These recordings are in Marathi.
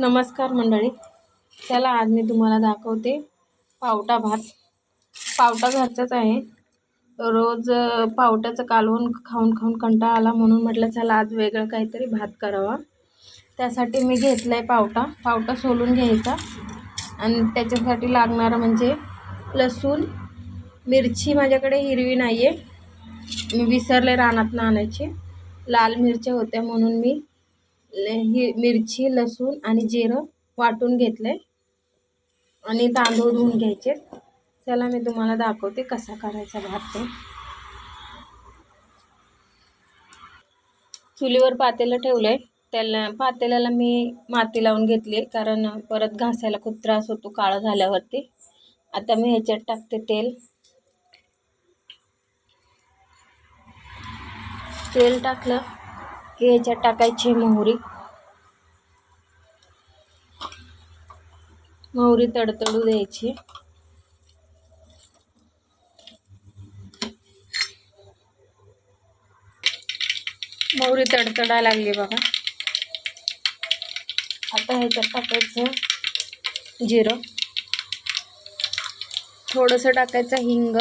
नमस्कार मंडळी. चला आज मी तुम्हाला दाखवते पावटा भात. पावटा घरचाच आहे. रोज पावट्याचं कालवून खाऊन खाऊन कंटाळा आला म्हणून म्हटलं चला आज वेगळं काहीतरी भात करावा. त्यासाठी मी घेतला आहे पावटा. पावटा सोलून घ्यायचा. आणि त्याच्यासाठी लागणारं म्हणजे लसूण मिरची माझ्याकडे हिरवी नाही आहे मी विसरले रानातनं आणायची. लाल मिरच्या होत्या म्हणून मी ही मिरची लसूण आणि जिरं वाटून घेतले आणि तांदूळ धुवून घ्यायचे. चला मी तुम्हाला दाखवते कसा करायचा भात ते. चुलीवर पातेलं ठेवलं आहे त्याला पातेल्याला मी माती लावून घेतली कारण परत घासायला खूप त्रास होतो काळं झाल्यावरती. आता मी ह्याच्यात टाकते तेल. तेल टाकलं. की याच्यात टाकायची मोहरी. मोहरी तडतडू द्यायची. मोहरी तडतडा लागली बघा. आता ह्याच्यात टाकायचं जिरं. थोडंसं टाकायचं हिंग.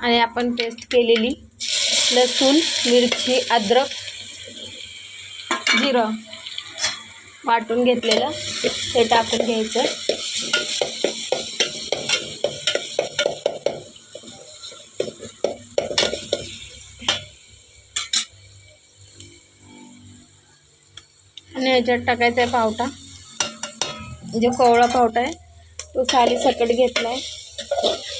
आणि आपण पेस्ट केलेली लसूण मिरची अद्रक जिरं वाटून घेतलेलं. ते टाकून घ्यायचं. आणि ह्याच्यात टाकायचा आहे पावटा. जो कोवळा पावटा आहे तो साली सकट घेतला आहे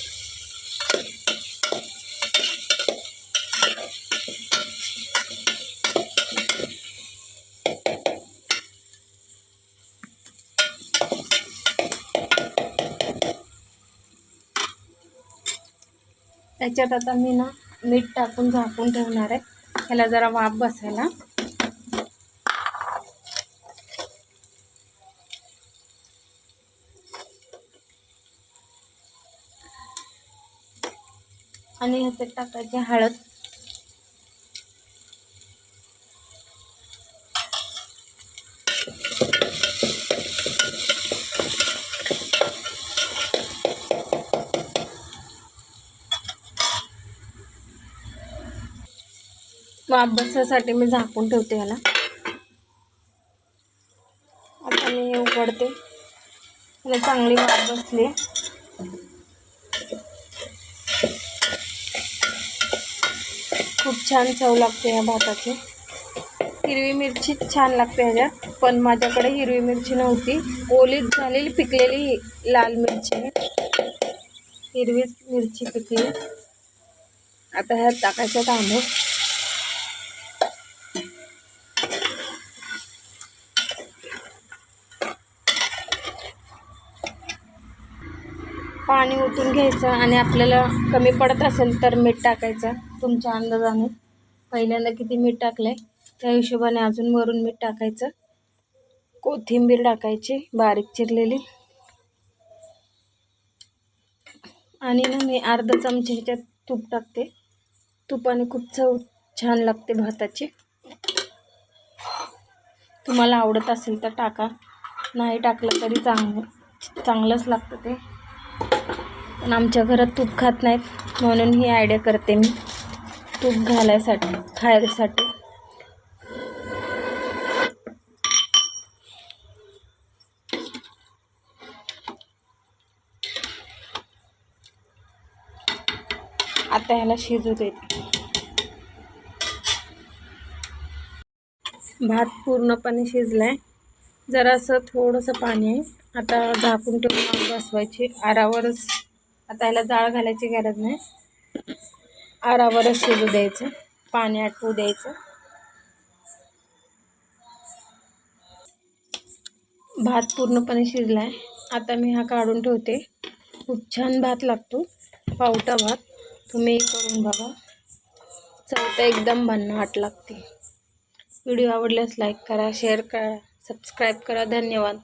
त्याच्यात आता मी ना मीठ टाकून झाकून ठेवणार आहे. ह्याला जरा वाफ बसायला. आणि ह्याच्यात टाकायची हळद. वाफ बसायसाठी मी झाकून ठेवते ह्याला. आता मी उघडते. ह्याला चांगली वाफ बसली. खूप छान चव लागते ह्या भाताची. हिरवी मिरची छान लागते ह्याच्यात पण माझ्याकडे हिरवी मिरची नव्हती. ओलीत झालेली पिकलेली लाल मिरची आहे. हिरवी मिरची पिकली. आता ह्यात टाकायचं तांदूळ. पाणी ओतून घ्यायचं आणि आपल्याला कमी पडत असेल तर मीठ टाकायचं तुमच्या अंदाजाने. पहिल्यांदा किती मीठ टाकलं आहे त्या हिशोबाने अजून वरून मीठ टाकायचं. कोथिंबीर टाकायची बारीक चिरलेली. आणि ना मी अर्धा चमचे ह्याच्यात तूप टाकते. तुपाने खूप चव छान लागते भाताची. तुम्हाला आवडत असेल तर टाका. नाही टाकलं तरी चांगलं चांगलंच लागतं ते. पण आमच्या घरात तूप खात नाहीत. म्हणून ही आयडिया करते मी. तूप घालायसाठी खायसाठी. आता ह्याला शिजू देते. भात पूर्णपणे शिजलाय. जरासं थोडंसं पाणी आहे. आता झाकून ठेवून बसवायची. आरावरच आता ह्याला जाळ घालायची गरज नाही. आरावरच शिजू द्यायचं. पाणी आटवू द्यायचं. भात पूर्णपणे शिजला आहे आता मी हा काढून ठेवते. खूप छान भात लागतो. पावटा भात. तुम्ही करून बघा. चव एकदम भन्नाट लागते. व्हिडिओ आवडल्यास लाईक करा शेअर करा सबस्क्राईब करा. धन्यवाद.